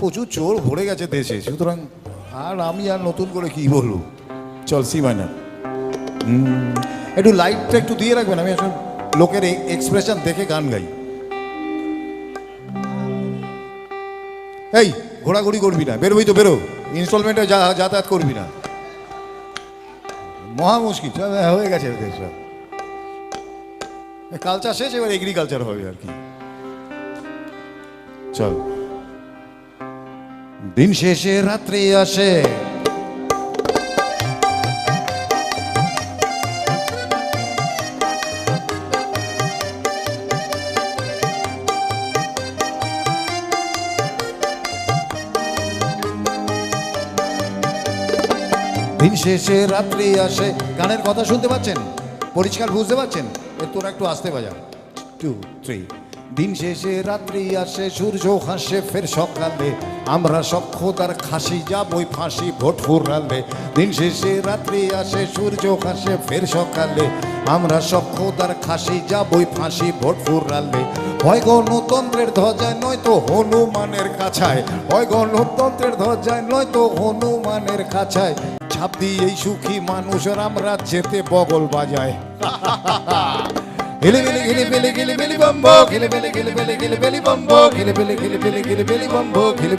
প্রচুর চোর ভরে গেছে দেশে। সুতরাং আর আমি আর নতুন করে কি বলব? চল, সি মাইনার একটু লাইটটা একটু দিয়ে রাখবেন, আমি আসলে লোকের এক্সপ্রেশন দেখে গান গাই। এই, ঘোরাঘুরি করবি না। বেরোবি তো, বেরো। ইনস্টলমেন্টে যাতায়াত করবি না। মহা মুশকিল। হয়ে গেছে কালচার শেষ, এবার এগ্রিকালচার হবে আর কি। চল। দিন শেষে রাত্রি আসে। দিন শেষে রাত্রি আসে। গানের কথা শুনতে পাচ্ছেন? পরিষ্কার বুঝতে পাচ্ছেন? এ তোরা একটু আসতে বাজা। টু থ্রি দিন শেষে, রাত্রি আসে, সূর্য হাসে ফের সকালে আমরা সব খোদার খাসি, যাবই ফাঁসি, ভোট ফুরালে। দিন শেষে, রাত্রি আসে, সূর্য হাসে ফের সকালে আমরা সব খোদার খাসি, যাবই ফাঁসি, ভোট ফুরালে। হয় গণতন্ত্রের ধ্বজায়, নয়তো হনুমানের কাছায়। হয় গণতন্ত্রের ধ্বজায়, নয়তো হনুমানের কাছায়। ছাপ দিয়েই সুখী মানুষের আমরা যেতে বগল বাজায়। Gilly billy gilly billy gilly billy bumbo, gilly billy gilly billy gilly billy bumbo, gilly billy gilly billy gilly billy bumbo, gilly